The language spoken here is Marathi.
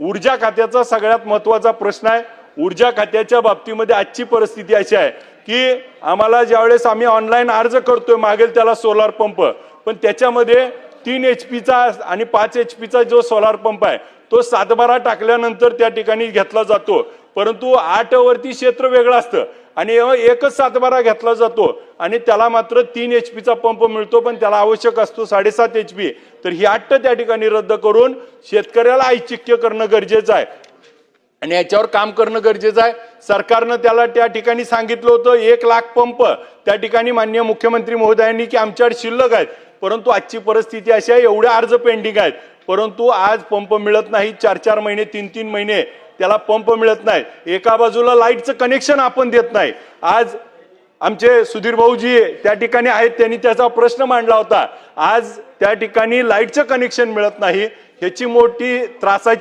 ऊर्जा खात्याचा सगळ्यात महत्त्वाचा प्रश्न आहे. ऊर्जा खात्याच्या बाबतीमध्ये आजची परिस्थिती अशी आहे की आम्हाला ज्यावेळेस आम्ही ऑनलाईन अर्ज करतोय मागेल त्याला सोलार पंप. पण त्याच्यामध्ये तीन एच पीचा आणि पाच एच पीचा जो सोलार पंप आहे तो सातबारा टाकल्यानंतर त्या ठिकाणी घेतला जातो. परंतु आठवरती क्षेत्र वेगळं असतं. आणि एकच सातबारा घेतला जातो. आणि त्याला मात्र तीन एच पीचा पंप मिळतो पण त्याला आवश्यक असतो साडेसात एच पी तर ही अट्ट त्या ठिकाणी रद्द करून शेतकऱ्याला ऐच्छिक्य करणं गरजेचं आहे. आणि याच्यावर काम करणं गरजेचं आहे. सरकारनं त्याला त्या ठिकाणी सांगितलं होतं एक लाख पंप. त्या ठिकाणी माननीय मुख्यमंत्री महोदयांनी की आमच्याकडे शिल्लक आहेत. परंतु आजची परिस्थिती अशी आहे एवढे अर्ज पेंडिंग आहेत. परंतु आज पंप मिळत नाही चार चार महिने तीन तीन महिने त्याला पंप मिळत नाही. एका बाजूला लाईटचं कनेक्शन आपण देत नाही. आज आमचे सुधीर भाऊजी त्या ठिकाणी आहेत त्यांनी त्याचा प्रश्न मांडला होता. आज त्या ठिकाणी लाईटचं कनेक्शन मिळत नाही. ह्याची मोठी त्रासाची